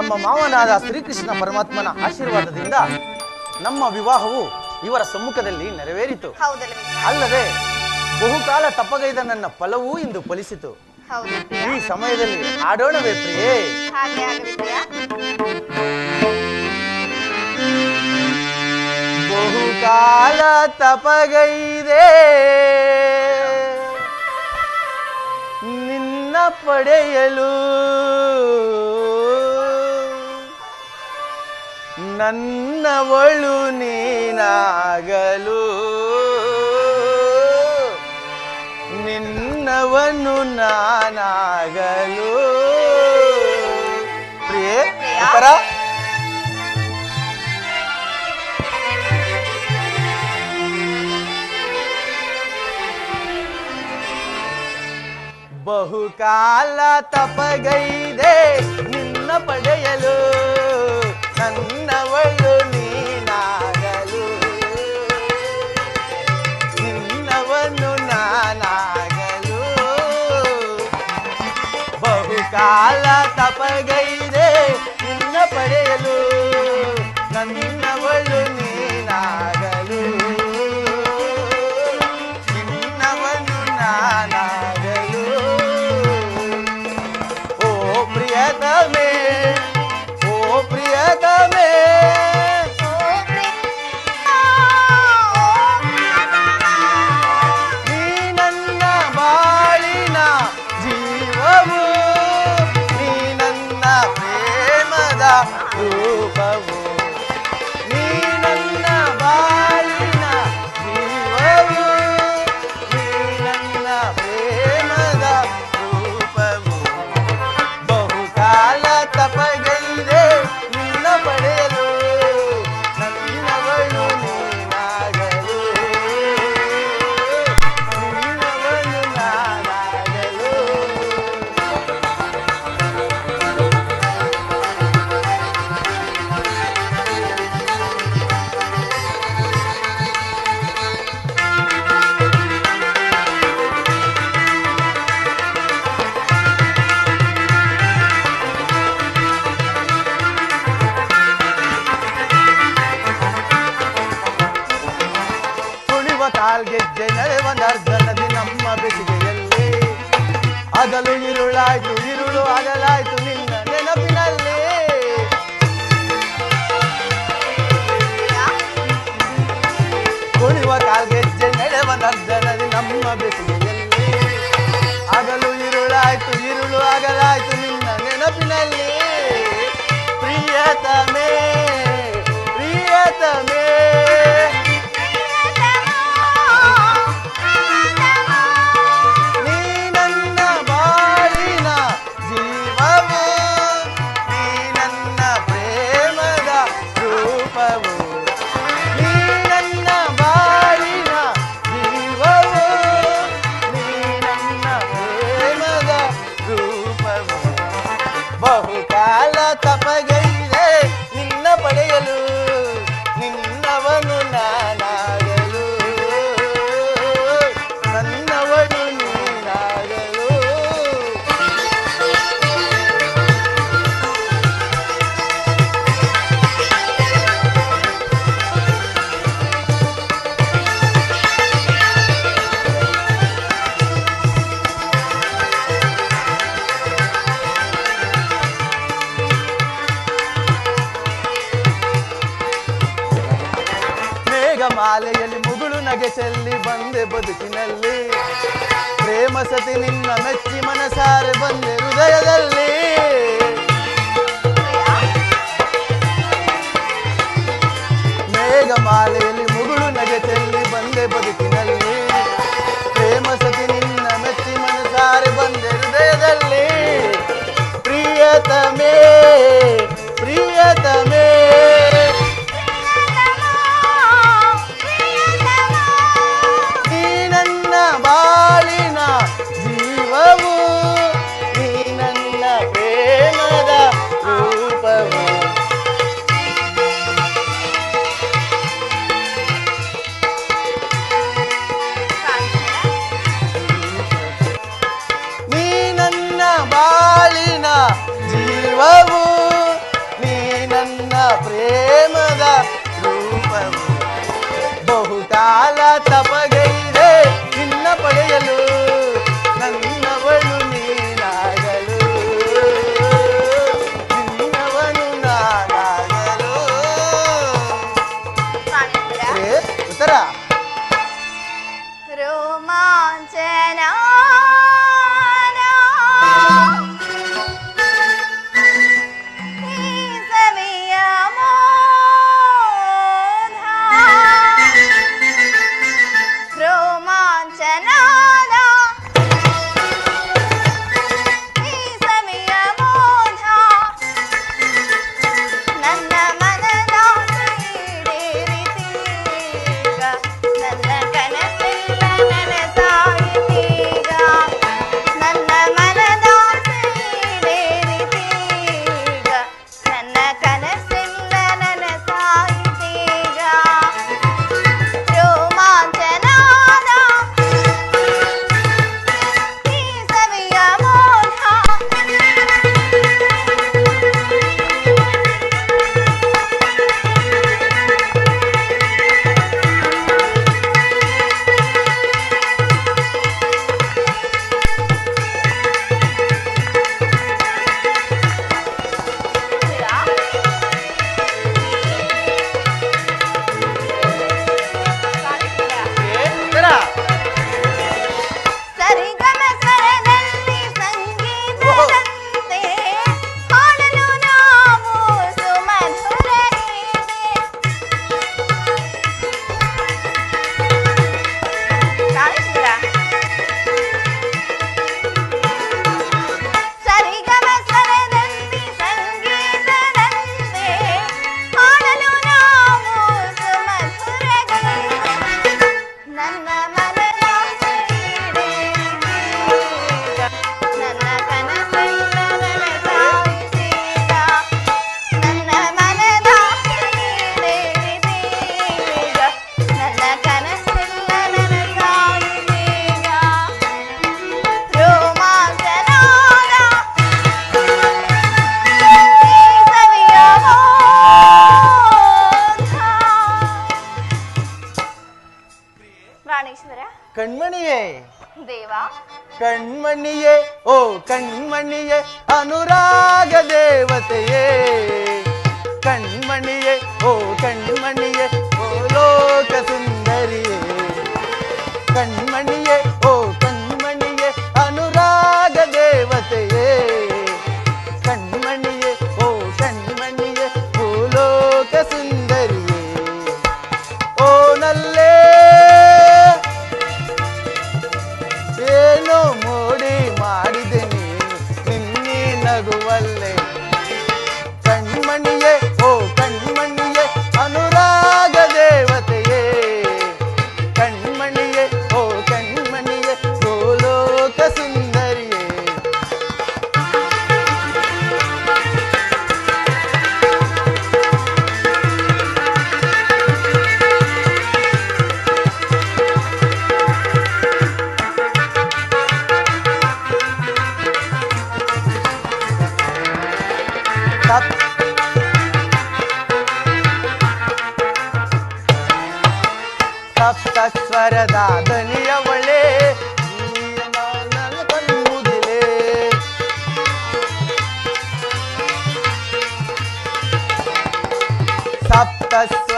ನಮ್ಮ ಮಾವನಾದ ಶ್ರೀಕೃಷ್ಣ ಪರಮಾತ್ಮನ ಆಶೀರ್ವಾದದಿಂದ ನಮ್ಮ ವಿವಾಹವು ಇವರ ಸಮ್ಮುಖದಲ್ಲಿ ನೆರವೇರಿತು. ಅಲ್ಲದೆ ಬಹುಕಾಲ ತಪ್ಪಗೈದ ನನ್ನ ಫಲವೂ ಇಂದು ಫಲಿಸಿತು. ಈ ಸಮಯದಲ್ಲಿ ಆಡೋಣವೇ ಪ್ರಿಯೇ? ಬಹುಕಾಲ ತಪಗೈದೆ. ನಿನ್ನ ಪಡೆಯಲು ನನ್ನವಳು ನೀನಾಗಲು. ನಿನ್ನವನು ನಾನಾಗಲು. ಪ್ರಿಯರ ಬಹುಕಾಲ ತಪಗೈದೆ ನಿನ್ನ ಪಡೆಯಲು. నన్నవಳು నీనాగలు నిన్నవను నానాగలు ಬಹುಕಾಲ ತಪಗೆ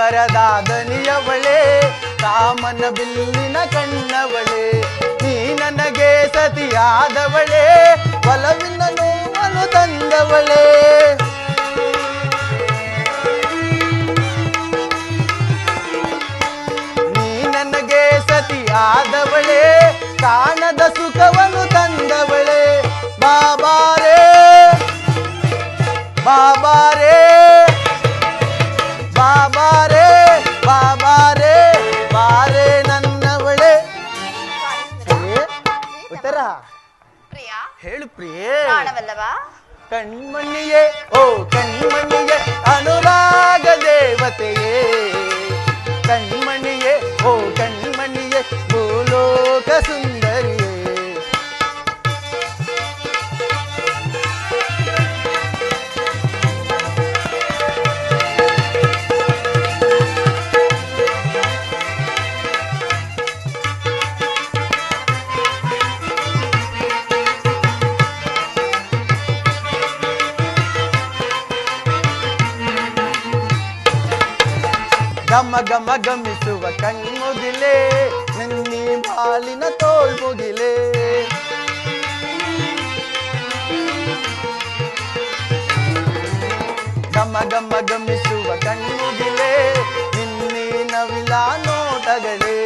ಸಪ್ತ ಸ್ವರದ ದನಿಯವಳೆ ಕಾಮನ ಬಿಲ್ಲಿನ ಕಣ್ಣವಳೆ, ನೀ ನನಗೆ ಸತಿಯಾದವಳೆ, ಒಲವಿನ ನೋವನ್ನು ತಂದವಳೆ. ನೀ ನನಗೆ ಸತಿಯಾದವಳೆ, ಕಾಣದ ಸುಖವನ್ನು ತಂದವಳೆ. ಬಾಬಾರೇ ಬಾಬಾರೇ. அல்லவா? கண்மணியே ஓ. ನೋಟಗಳೇ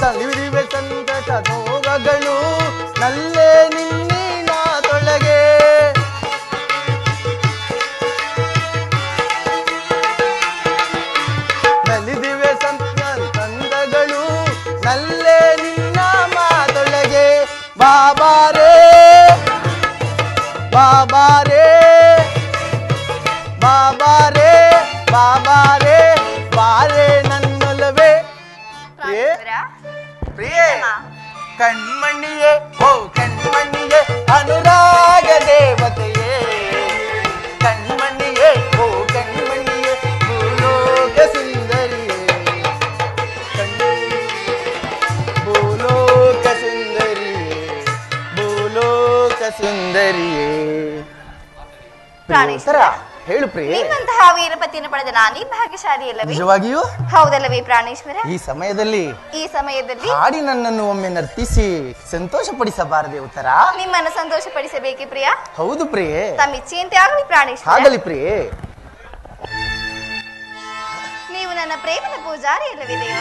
ತಲಿವಿರಿವೆ ಸಂಕಟ ನೋವಗಳು ನಲ್ಲೇ ಸುಂದರಿಯೇ. ಪ್ರಾಣೇಶ್ವರ. ಉತ್ತರ. ಹೇಳು ಪ್ರಿಯೇ. ನಿಮ್ಮಂತಹ ವೀರಪತಿಯನ್ನು ಪಡೆದ ನಾನೇ ಭಾಗ್ಯಶಾಲಿ ಅಲ್ಲವೇ ನಿಜವಾಗಿಯೂ? ಹೌದಲ್ಲವೇ ಪ್ರಾಣೇಶ್ವರ? ಈ ಸಮಯದಲ್ಲಿ ಈ ಸಮಯದಲ್ಲಿ ಹಾಡಿ ನನ್ನನ್ನು ಒಮ್ಮೆ ನರ್ತಿಸಿ ಸಂತೋಷಪಡಿಸಬಾರದೆ ಉತ್ತರ. ನಿಮ್ಮನ್ನು ಸಂತೋಷಪಡಿಸಬೇಕೆ ಪ್ರಿಯ? ಹೌದು ಪ್ರಿಯೆ. ತಮ್ಮ ಇಚ್ಛೆಯಂತೆ ಆಗಲಿ ಪ್ರಾಣೇಶ್ವರ. ಆಗಲಿ ಪ್ರಿಯೆ. ನೀವು ನನ್ನ ಪ್ರೇಮದ ಪೂಜಾರಿ ಅಲ್ಲವೇ ದೇವ?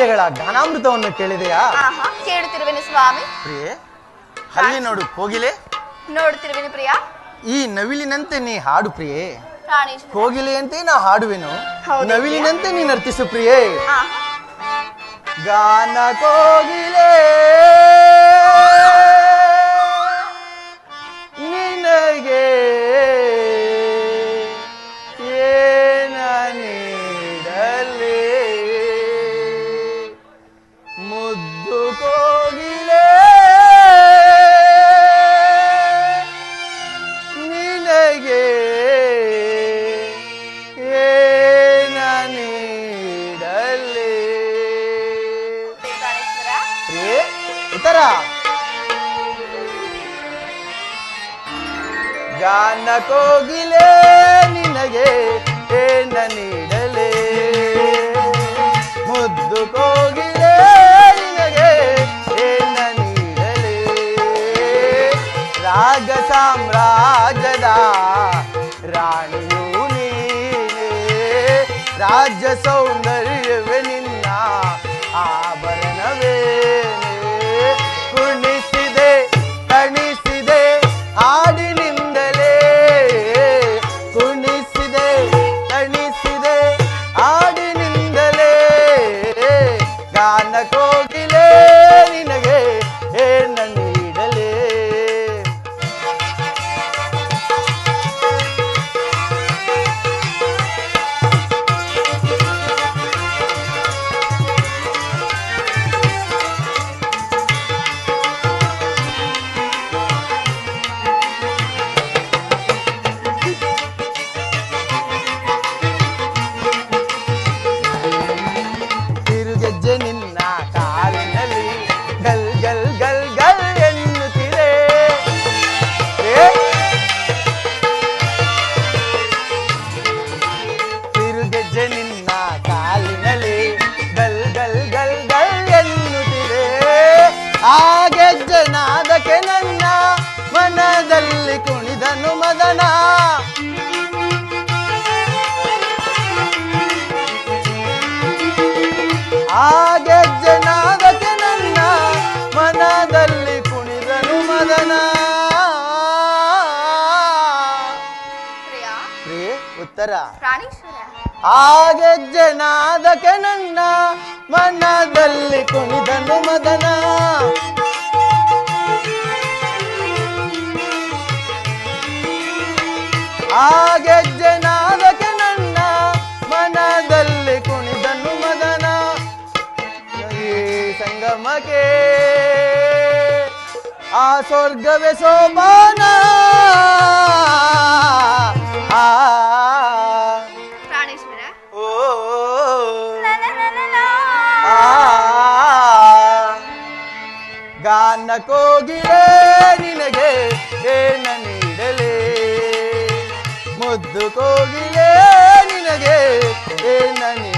ಗಿಳಿ ಕೋಗಿಲೆಗಳ ಗಾನಾಮೃತವನ್ನು ಕೇಳಿದೆಯಾ? ಆಹಾ ಕೇಳುತ್ತಿರುವೆನು ಸ್ವಾಮಿ. ಪ್ರಿಯೆ ಅಲ್ಲಿ ನೋಡು ಕೋಗಿಲೆ. ನೋಡುತ್ತಿರುವೆನು ಪ್ರಿಯ. ಈ ನವಿಲಿನಂತೆ ನೀ ಹಾಡು ಪ್ರಿಯೆ. ಪ್ರಾಣೇಶ್ವರ ಕೋಗಿಲೆಯಂತೆ ನಾ ಹಾಡುವೆನು. ಹೌದೇ. ನವಿಲಿನಂತೆ ನೀ ನರ್ತಿಸು ಪ್ರಿಯೆ. ಆಹಾ. ಗಾನ ಕೋಗಿಲೆ. ನಿನಗೆ எனவே ಉತ್ತರ ಜನಾದ ನನ್ನ ಮನದಲ್ಲಿ ಕುಣಿದನು ಮದನ. ಹಾಗೆ ಗೆಜ್ಜೆ ನಾದಕ್ಕೆ ನನ್ನ ಮನದಲ್ಲಿ ಕುಣಿದನು ಮದನ. ಈ ಸಂಗಮಕ್ಕೆ ಆ ಸ್ವರ್ಗವೇ ಸೋಪಾನ. ಗಾನ ಕೋಗಿಲೆ ನಿನಗೆ ಏನ ನೀಡಲೇ. ಮುದ್ದು ಕೋಗಿಲೆ ನಿನಗೆ ಏನ ನೀಡಲೇ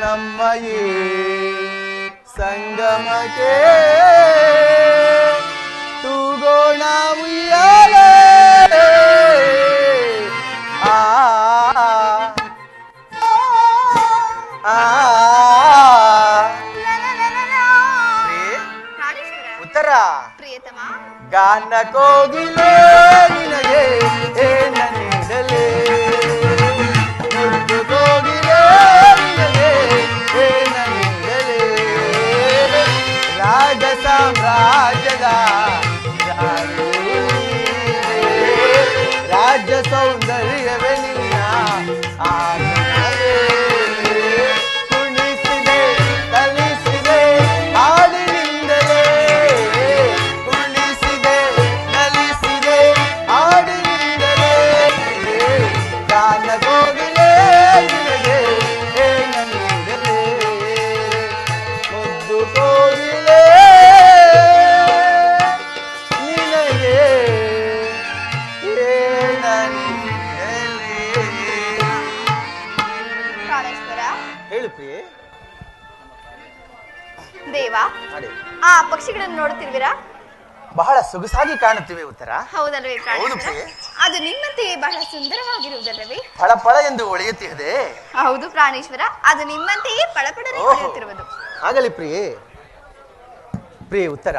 ನಮ್ಮಯೇ ಸಂಗಮಕ್ಕೆ ತೂಗೋಣ ಉಯ್ಯಾಲೆ ಆ ಉತ್ತರ ಗಾನ ಕೋಗಿಲೆ ನಿನಗೆ ಏನ ನೀಡಲೇ Chandra ಸೊಗಸಾಗಿ ಕಾಣುತ್ತಿವೆ ಉತ್ತರ. ಹೌದಲ್ವೇ ಹೌದು ಅದು ನಿಮ್ಮಂತೆಯೇ ಬಹಳ ಸುಂದರವಾಗಿರುವುದಲ್ಲವೇ? ಫಳ ಫಳ ಎಂದು ಒಳೆಯುತ್ತಿದೆ ಹೌದು ಪ್ರಾಣೇಶ್ವರ ಅದು ನಿಮ್ಮಂತೆಯೇ ಪಳಪಡನೆ ಓಹೋ. ಹೊಳೆಯುತ್ತಿರುವುದು ಆಗಲಿ ಪ್ರಿಯೆ. ಪ್ರಿಯೆ ಉತ್ತರ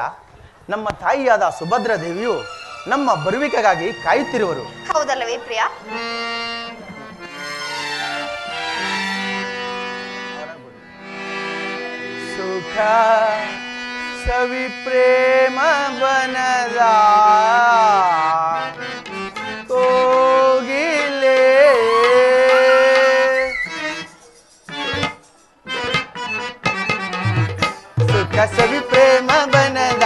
ನಮ್ಮ ತಾಯಿಯಾದ ಸುಭದ್ರ ದೇವಿಯು ನಮ್ಮ ಬರುವಿಕೆಗಾಗಿ ಕಾಯುತ್ತಿರುವರು. ಹೌದಲ್ಲವೇ ಪ್ರಿಯ? ಸುಖ ಸವಿ ಪ್ರೇಮ ಬನದ ಕೋಗಿಲೆ ಸುಖ ಸವಿ ಪ್ರೇಮ ಬನದ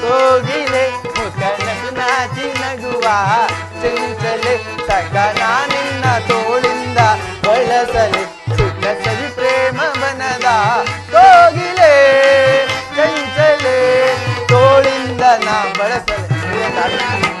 ಕೋಗಿಲೆ ಮುಖ ನಗು ನಾಚಿ ನಗುವ ಚಂಚಲೆ ಸಕನ ನಿನ್ನ ತೋಳಿಂದ ಬಳಸಲೆ ಸುಖ ಸವಿ ಪ್ರೇಮ ತೋಳಿಂದ ನಾ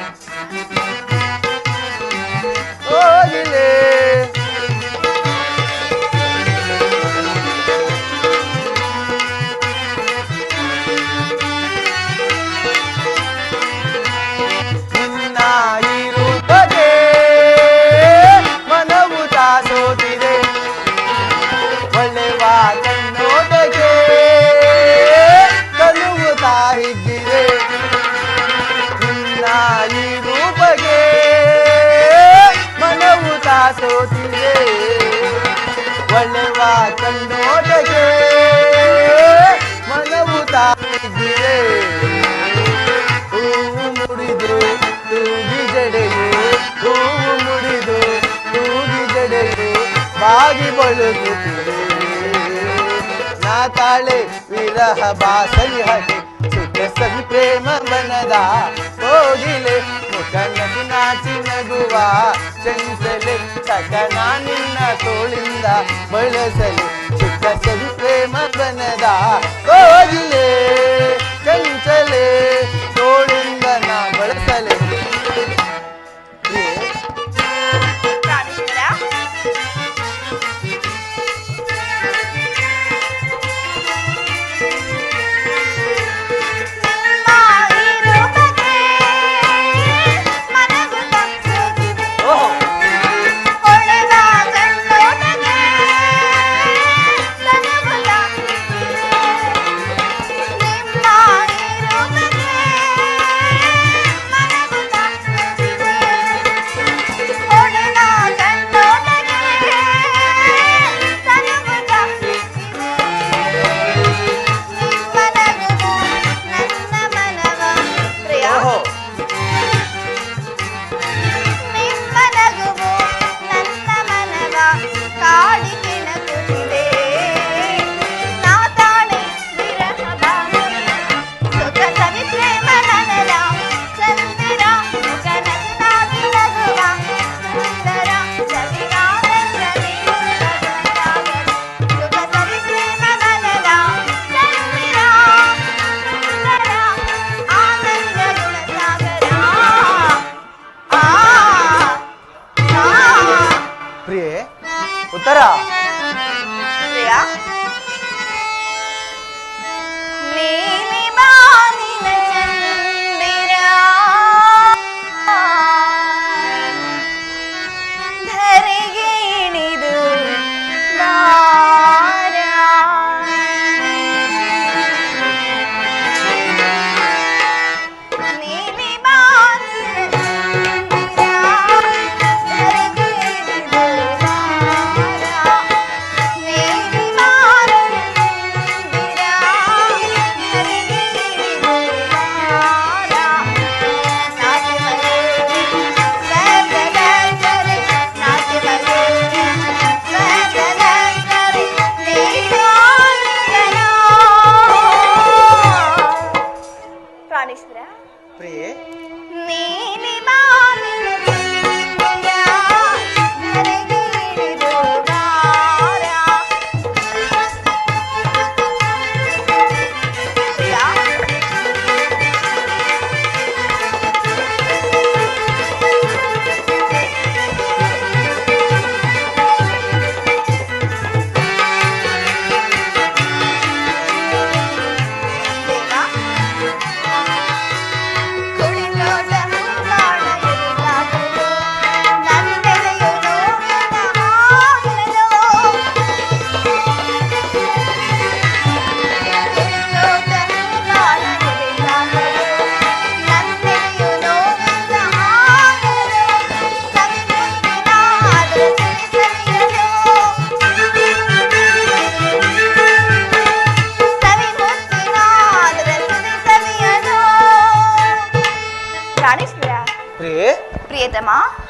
ಹಗೆ ಸುಖ ಸವಿ ಪ್ರೇಮ ಬನದ ಕೋಗಿಲೆ ಮುಖ ನಗು ನಾಚಿ ನಗುವ ಚಂಚಲೆ ಸಕನ ನಿನ್ನ ತೋಳಿಂದ ಬಳಸಲಿ ಸುಖ ಸವಿ ಪ್ರೇಮ ಬನದ ಕೋಗಿಲೆ ಚಂಚಲೆ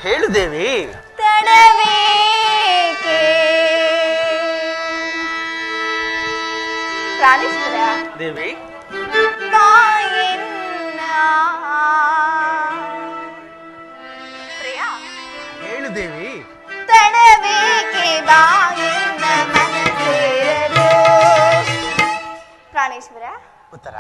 ದೇವಿ ತಡಬೇಕೆ ಪ್ರಾಣೇಶ್ವರ ದೇವಿ? ತಾಯಿನ್ನ? ಪ್ರಿಯಾ? ಹೇಳು ದೇವಿ ತಡಬೇಕೆ ಬಾಯಿನ ಪ್ರಾಣೇಶ್ವರ ಉತ್ತರ?